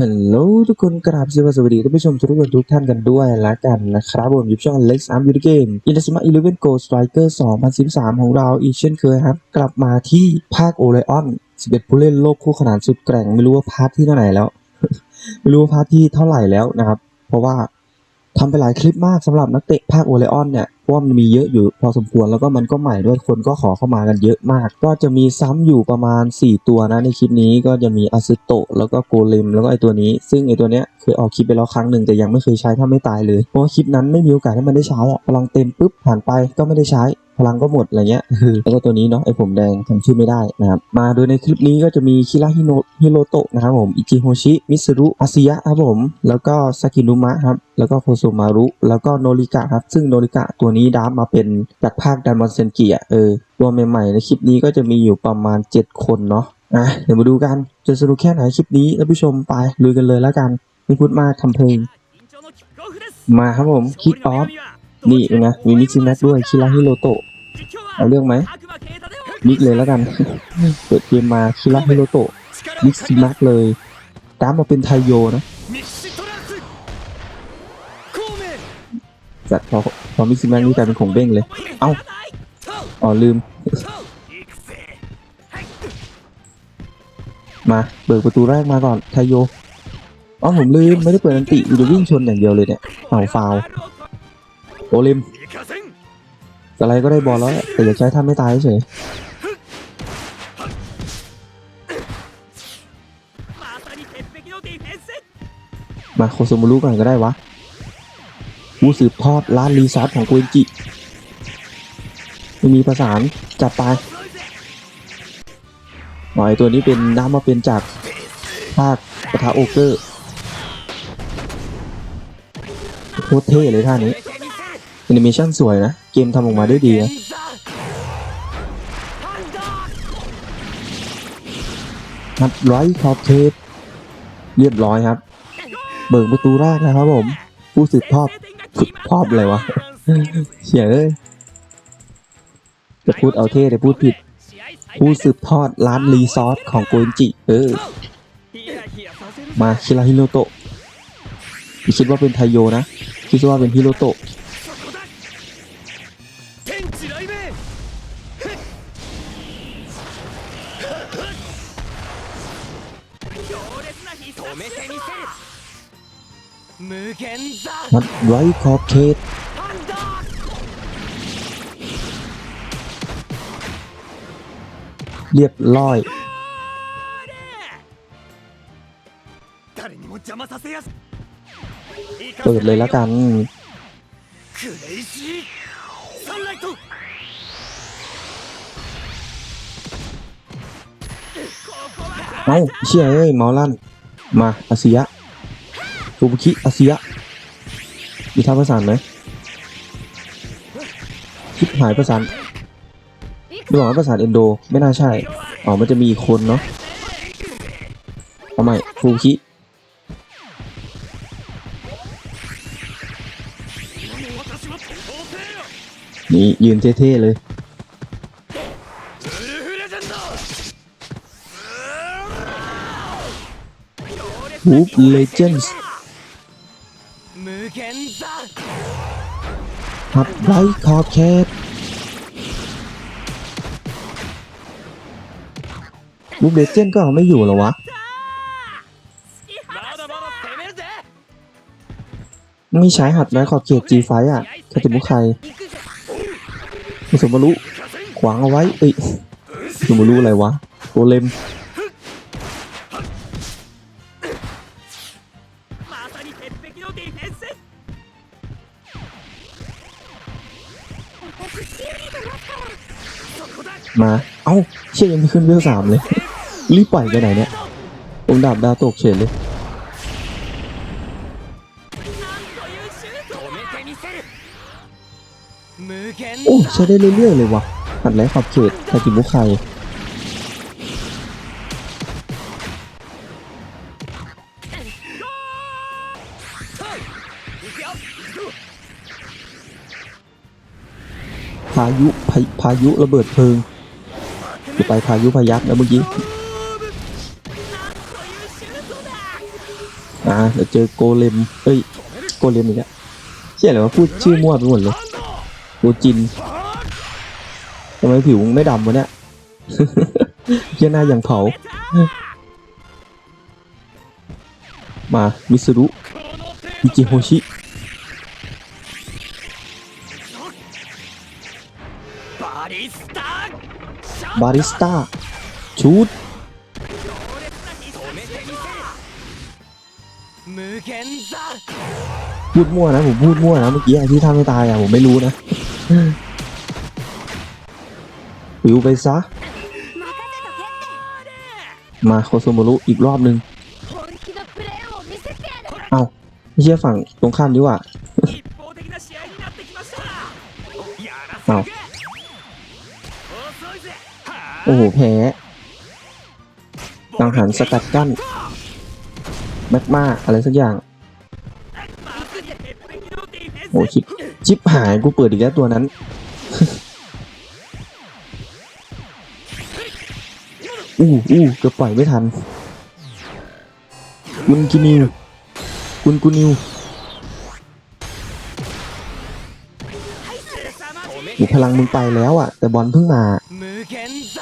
ฮัลโหลทุกคนกราบสวัสดีท่านผู้ชมทุกคนทุกท่านกันด้วยละกันนะครับผมอยู่ช่อง Lex Arm Video Game i n d u s m a 11 Go Striker 2013ของเราอีกเช่นเคยครับ กลับมาที่ภาคโอไลออน11ผู้เล่นโลกคู่ขนานสุดแกร่ง ไม่รู้ว่าพาร์ทที่เท่าไหร่แล้ว ไม่รู้ว่าพาร์ทที่เท่าไหร่แล้วนะครับ เพราะว่าทำไปหลายคลิปมากสำหรับนักเตะภาคโอไลออนเนี่ย เพราะว่ามันมีเยอะอยู่พอสมควรแล้วก็มันก็ใหม่ด้วยคนก็ขอเข้ามากันเยอะมาก ก็จะมีซ้ำอยู่ประมาณ 4 ตัวนะในคลิปนี้ก็จะมีอาซิโตะแล้วก็โกเลมแล้วก็ไอตัวนี้ ซึ่งไอตัวเนี้ยเคยออกคลิปไปแล้วครั้งหนึ่งแต่ยังไม่เคยใช้ถ้าไม่ตายเลยเพราะว่าคลิปนั้นไม่มีโอกาสให้มันได้ใช้อะพลังเต็มปุ๊บผ่านไปก็ไม่ได้ใช้ พลังก็หมดอะไรเงี้ยแล้วก็ตัวนี้เนาะไอผมแดงจำชื่อไม่ได้นะครับมาโดยในคลิปนี้ก็จะมีคิระฮิโนฮิโรโตะนะครับผมอิจิโฮชิมิสรุอาซิยะครับผม แล้วก็ซากินุมะครับแล้วก็โคโซมารุ แล้วก็โนริกะครับ ซึ่งโนริกะตัวนี้ดับมาเป็นจากภาคดันบอนเซนกิอะเออตัวใหม่ๆในคลิปนี้ก็จะมีอยู่ประมาณ 7 คนเนาะอะเดี๋ยวมาดูกันจะสนุกแค่ไหนคลิปนี้ท่านผู้ชมไปลุยกันเลยแล้วกันไม่พูดมากทำเพลงมาครับผมคิกออฟ นี่เป็นไงมีมิกซิแม็กด้วยคิระฮิโรโตะเอาเรื่องไหมมิกเลยแล้วกัน เปิดเกมมาคิระฮิโรโตะมิกซิมักเลยตามมาเป็นไทโยนะจัดพอพอมิกซิมักนี่กลายเป็นของเบ้งเลย เอ้าอ๋อลืม มาเบิกประตูแรกมาก่อนไทโยอ๋อผมลืมไม่ได้เปิดอันติอยู่จะวิ่งชนอย่างเดียวเลยเนี่ยเอาฟาว โอลิมอะไรก็ได้บอลแล้วแต่อย่าใช้ท่าไม่ตายเฉยมาโคโซมูรุก่อนก็ได้วะผู้สืบทอดร้านรีซอสของกเอนจิไม่มีประสานจัดไปหน่อยตัวนี้เป็นน้ำมาเป็นจากภาคปะทะโอเกอร์โคตรเท่เลยท่านี้ แอนิเมชันสวยนะ เกมทำออกมาได้ดีนะนัดร้อยขอบเทปเรียบร้อยครับ เบิกประตูแรกนะครับผม ผู้สืบทอดสืบทอดอะไรวะเฉียเอ้ยจะพูดเอาเท่แต่พูดผิด ผู้สืบทอดร้านรีซอสของโกอินจิ เออ มาคิราฮิโรโตะคิดว่าเป็นไทโยนะ คิดว่าเป็นฮิโรโตะ มัดไว้ขอบเขตเรียบร้อยเปิดเลยแล้วกันเอาเชี่ยเอ้ยมอลันมาอาเซีย ซูบุคิอาเซียมีท่าประสานไหมคิดหายประสานไม่บอกว่าประสานเอ็นโด ไม่น่าใช่ อ๋อ มันจะมีคนเนาะเอาใหม่ฟูคินี่ยืนเท่ๆเลยบุ๊คเลเจนด์ ขับไร้ขอบเขตลูกเดเจนก็ไม่อยู่หรอวะไม่ใช้หัดไร้ขอบเขตจีไฟอะ่ะคาติมุไคมุสมารุขวางเอาไว้เอ้ยมุสมารุอะไรวะโกเลม มา เอ้าเชียยังไม่ขึ้นเบลสามเลย รีบปล่อยไปไหนเนี่ยองดาบดาวตกเฉยเลยโอ้ใช้ได้เรื่อยๆเลยวะหัดแลขอบเขตทากิบุคไคพายุพายุระเบิดเพลิง จะไปพายุพายักนะเมื่อกี้อ่าเดี๋ยวเจอโกเลมเอ้ยโกเลมอีกแล้วเชี่ยอะไรวะพูดชื่อมั่วไปหมดเลยโกจินทำไมผิวมึงไม่ดำวะเนี่ยเชี่ยหน้าอย่างเผา มามิสรุอิจิโฮชิ บาริสต้าชุดพูดมั่วนะผมพูดมั่วนะเมื่อกี้ที่ท่านไม่ตายอะผมไม่รู้นะปิวไปซะ มาโคโซโมรุอีกรอบหนึ่งเอาไม่เชื่อฝั่งตรงข้ามดีกว่าเอา โอ้โหแพ้สังหารสกัดกั้นแม็กมาอะไรสักอย่างโอ้ชิปชิปหายกูเปิดอีกแล้วตัวนั้นอู้อู้จะปล่อยไม่ทันคุณกินิวคุณกุนิวหพลังมึงไปแล้วอะ แต่บอลเพิ่งมา 無限座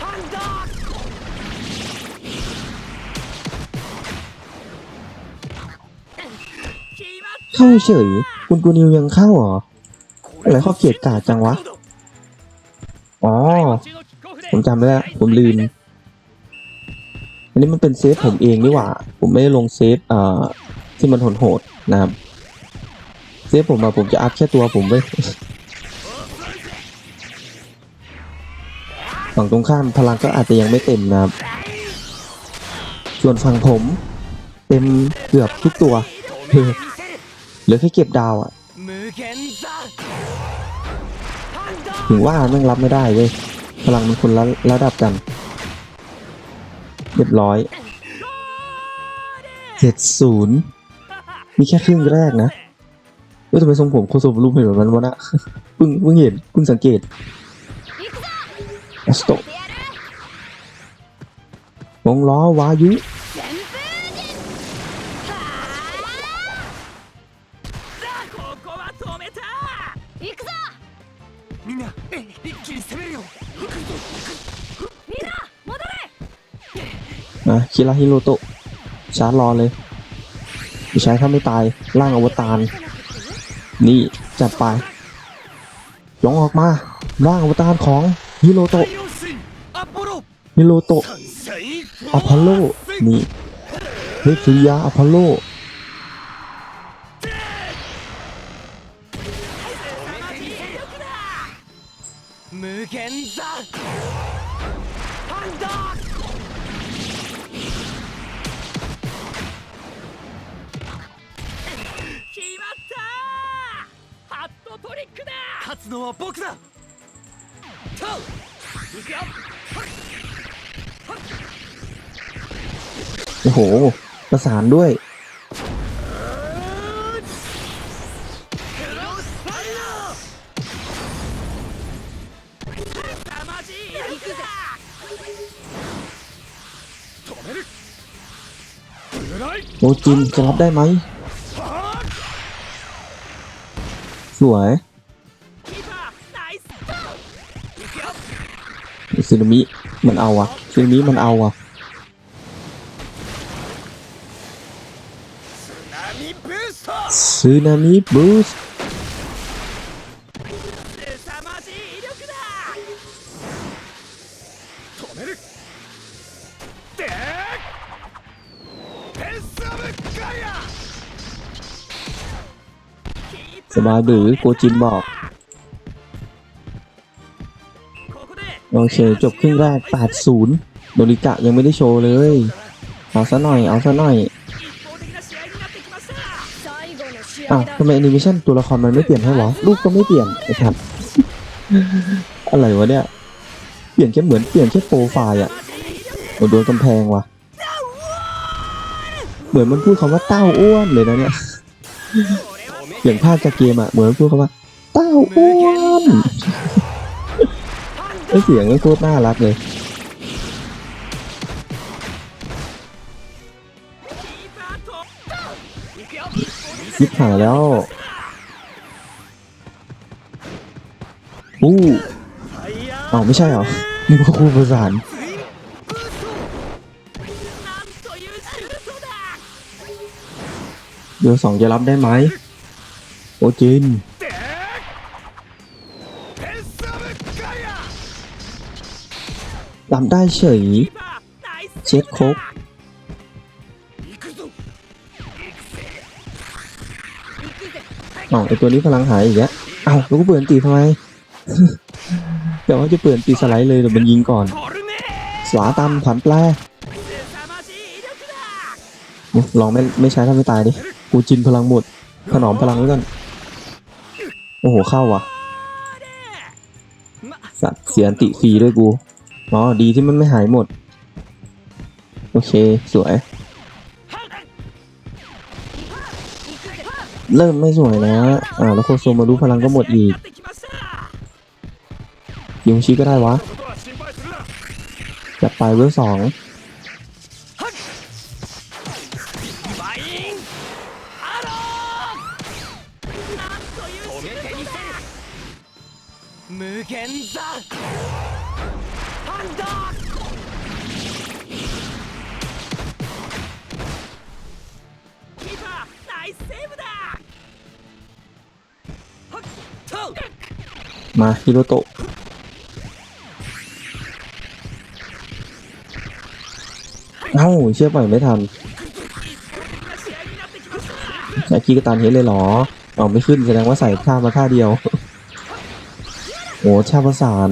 ハンド เข้าเฉย กุนกุนิวยังเข้าเหรอ อะไรเขาเกลียดกาดจังวะ อ๋อ ผมจำได้แล้ว ผมลืม อันนี้มันเป็นเซฟผมเองนี่หว่า ผมไม่ได้ลงเซฟเอ่อที่มันโหดๆนะครับ เซฟผมอะผมจะอัพแค่ตัวผมไว้ ฝั่งตรงข้ามพลังก็อาจจะยังไม่เต็มนะครับ ส่วนฝั่งผม เต็มเกือบทุกตัวเหลือแค่เก็บดาวอะถึงว่ามันรับไม่ได้เว้ยพลังมันคนละระดับกัน เรียบร้อยเจ็ศูนย์มีแค่ครึ่งแรกนะเอ้ยทำไมทรงผมโคโซบลูมเห็นแบบนั้นวะนะเพิ่งเพิ่งเห็นเพิ่งสังเกต อสโตวงล้อวายุนะคิราฮิโรโตะชาร์จรอเลยใช้ถ้าไม่ตายร่างอวตารนี่จัดไปลงออกมาร่างอวตารของ มิโลโตมิโลโตอพอลโล นี่เฮสุยาอพอลโล โอ้โห ประสานด้วย โอ้จินจะรับได้ไหม สวยซึนามิมันเอาอะซึนามิมันเอาอะ สึนามิบูสสบายหรือโกจินบอก โอเค จบครึ่งแรก 80 โดริกะยังไม่ได้โชว์เลย เอาซะหน่อย เอาซะหน่อยาว合だทำไมแอนิเมชันตัวละครมันไม่เปลี่ยนให้วะรูปก็ไม่เปลี่ยนไอ้ทัดอะไรวะเนี่ย เปลี่ยนแค่เหมือนเปลี่ยนแค่โปรไฟล์อะเหมือนโดนกำแพงว่ะเหมือนมันพูดคำว่าเต้าอ้วนเลยนะเนี่ยเปลี่ยนภาพจากเกมอะเหมือนมันพูดคำว่าเต้าอ้วนไอเสียงมันโคตรน่ารักเลย ยิดหาแล้ว อู้เอาไม่ใช่เหรอนึกว่คู่ประสานเดือสองจะรับได้ไหม โอจินรับได้เฉย เช็ดครบ อาไอตัวนี้พลังหายอีกแล้วเอ้าแล้วกูเปลี่ยนตีทำไมเดี๋ยวว่าจะเปลี่ยนตีสไลด์เลยเดี๋ยวมันยิงก่อนสวาตามผันแปรลองไม่ไม่ใช้ถ้าไม่ตายดิกูจินพลังหมดถนอมพลังไว้ก่อนโอ้โหเข้าว่ะสัตว์เสียนติฟรีด้วยกูอ๋อดีที่มันไม่หายหมด โอเค สวย เริ่มไม่สวยแล้วอ่าแล้วโคโซมารู้พลังก็หมดอีก やってきました ยิงชิก็ได้วะ ことは心配するな จัดไปเวลสอง バインアローなんという止めてみせる無限座ハンド มาฮิโรโตะเอ้าเชื่อป่อยไม่ทันอาคีก็ตามเฮดเลยเหรออ๋อไม่ขึ้นแสดงว่าใส่ท่ามาท่าเดียวโอ้ชาประสาน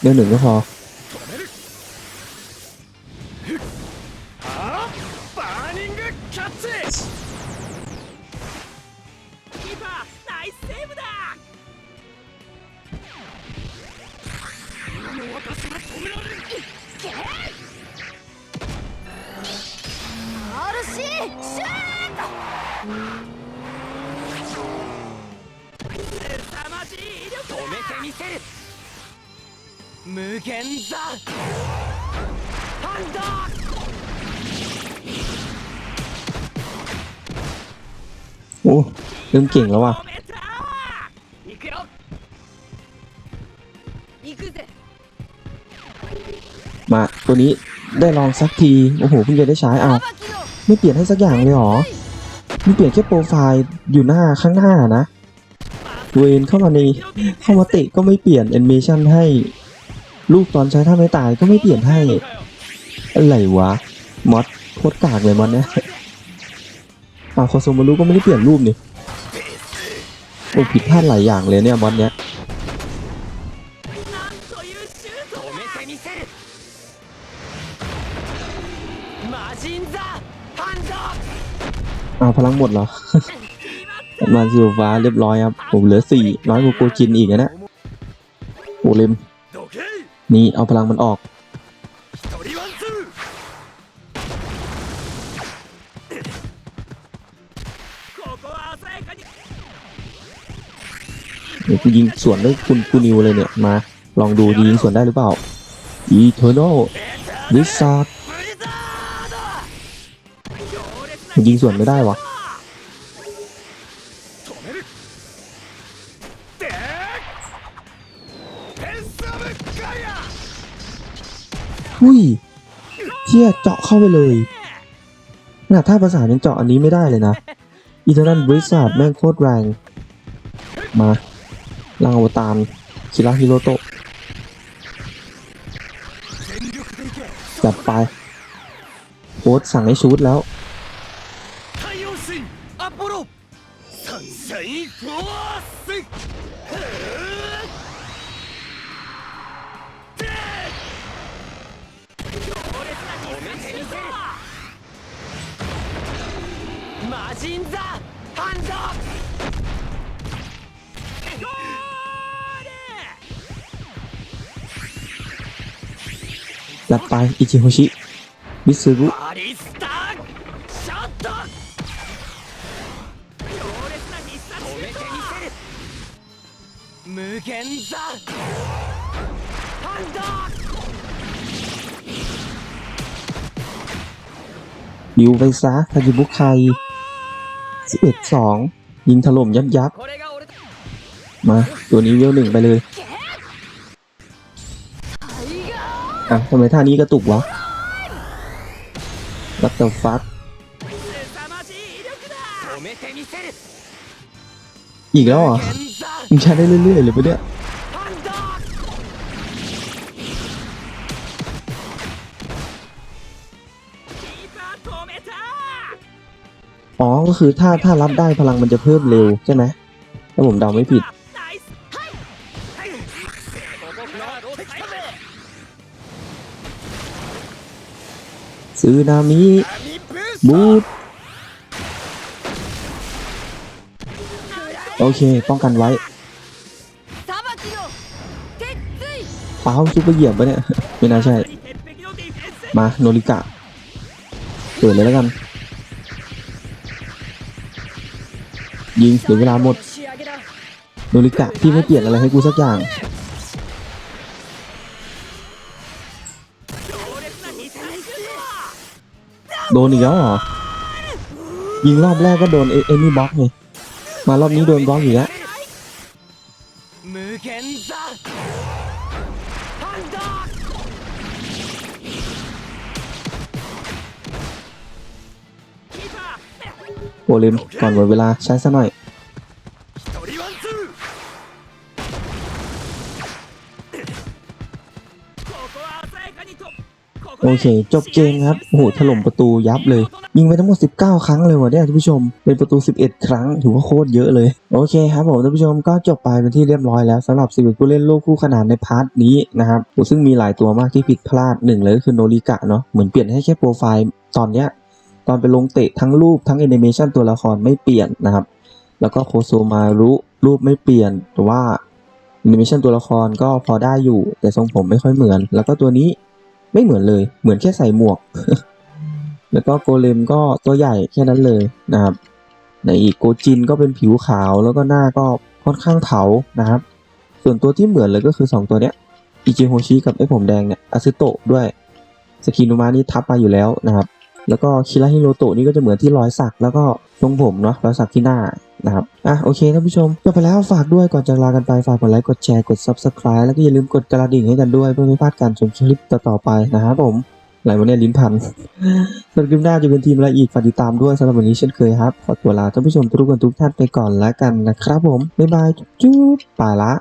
เดี๋ยวหนึ่งก็พอ RC シュート凄まじい威力止めてみせる無限座ハンド โอ้เริ่มเก่งแล้วว่ะ 止めた行くよ行くぜ มาตัวนี้ได้ลองสักที โอ้โหเพิ่งจะได้ใช้อ้าว 裁きの ไม่เปลี่ยนให้สักอย่างเลยหรอไม่เปลี่ยนแค่โปรไฟล์อยู่หน้าข้างหน้านะตัวเองเข้ามาในเข้ามาเตะก็ไม่เปลี่ยนแอนิเมชันให้ ลูกตอนใช้ถ้าไม่ตายก็ไม่เปลี่ยนให้ อะไรวะมอดโคตรกากเลยมอดเนี้ยอ้าวโคโซมารุก็ไม่ได้เปลี่ยนรูปนี่โอ้ผิดพลาดหลายอย่างเลยเนี่ยมอดเนี้ย เอาพลังหมดเหรอ มาสิวฟ้าเรียบร้อยครับ ผมเหลือสี่ร้อยกว่โกจินอีกนะโอเลมนี่เอาพลังมันออก เดี๋ยวกูยิงสวนได้คุณกูนิวเลยเนี่ย มา ลองดูยิงสวนได้หรือเปล่าอีเทอร์โนวิซา ยิงส่วนไม่ได้วะหุ้ยเที่ยเจาะเข้าไปเลยน่ะถ้าภาษายังเจาะอันนี้ไม่ได้เลยนะอินเทอร์นันบริษัทแม่งโคตรแรง มาลังอวตารคิระฮิโรโตะจับไปโค้ดสั่งให้ชูดแล้ว マジンザハンドゴールจัดไปอิจิโฮชิบิสบุバリスタショット強烈な必殺止めてみせる無限ザハンドยิวไปซะคาจิบุคาย 11-2 ยิงถล่มยับยับมา ตัวนี้เวลหนึ่งไปเลย อะทำไมท่านี้กระตุกวะรัตเตอฟัตอีกแล้วอะมึงใช้ได้เรื่อยๆเลยปะเนี่ย อ๋อ ก็คือถ้าถ้ารับได้พลังมันจะเพิ่มเร็วใช่ไหมถ้าผมเดาไม่ผิด ซื้อนามิบูทโอเค ป้องกันไว้ป้าวซุปเปอร์เหยียบปะเนี่ย ไม่น่าใช่ มา โนริกะเปิดเลยแล้วกัน ยิงเสียเวลาหมดโนริกะที่ไม่เปลี่ยนอะไรให้กูสักอย่าง โดนอีกแล้วเหรอ ยิงรอบแรกก็โดนเอเอมี่บล็อกไงมารอบนี้โดนบล็อกอีกแล้ว โอลิมก่อนหมดเวลาใช้ซะหน่อยโอเค จบเกมครับโอ้โหถล่มประตูยับเลย ยิงไปทั้งหมด 19 ครั้งเลยวะเนี่ยท่านผู้ชม เป็นประตู 11 ครั้ง ถือว่าโคตรเยอะเลย โอเคครับผมท่านผู้ชมก็จบไปเป็นที่เรียบร้อยแล้วสำหรับ 11 ผู้เล่นโลกคู่ขนาดในพาร์ทนี้นะครับซึ่งมีหลายตัวมากที่ผิดพลาดหนึ่งเลยก็คือโนริกะเนาะเหมือนเปลี่ยนให้แค่โปรไฟล์ตอนเนี้ย ตอนไปลงเตะทั้งรูปทั้งแอนิเมชันตัวละครไม่เปลี่ยนนะครับ แล้วก็โคโซมารุรูปไม่เปลี่ยนแต่ว่าแอนิเมชันตัวละครก็พอได้อยู่ แต่ทรงผมไม่ค่อยเหมือน แล้วก็ตัวนี้ไม่เหมือนเลย เหมือนแค่ใส่หมวก แล้วก็โกเลมก็ตัวใหญ่แค่นั้นเลยนะครับในอีกโกจินก็เป็นผิวขาวแล้วก็หน้าก็ค่อนข้างเถานะครับ ส่วนตัวที่เหมือนเลยก็คือ 2 ตัวเนี้ยอิจิโฮชิกับไอ้ผมแดงเนี่ยอาซึโตะด้วยสกินุมานี่ทับมาอยู่แล้วนะครับ แล้วก็คิระฮิโรโตะนี่ก็จะเหมือนที่รอยสัก แล้วก็ทรงผมเนาะรอยสักที่หน้านะครับ อะโอเคท่านผู้ชมจบไปแล้วฝากด้วยก่อนจะลากันไป ฝากกดไลค์กดแชร์กด subscribe แล้วก็อย่าลืมกดกระดิ่งให้กันด้วยเพื่อไม่พลาดการชมคลิปต่อๆไปนะครับผมอะไรวะเนี่ยลิ้นพันส่วนคลิปหน้าจะเป็นทีมอะไรอีกฝากติดตามด้วยสำหรับวันนี้เช่นเคยครับ ขอตัวลาท่านผู้ชมทุกคนทุกท่านไปก่อนแล้วกันนะครับผม บ๊ายบาย จุ๊บไปละ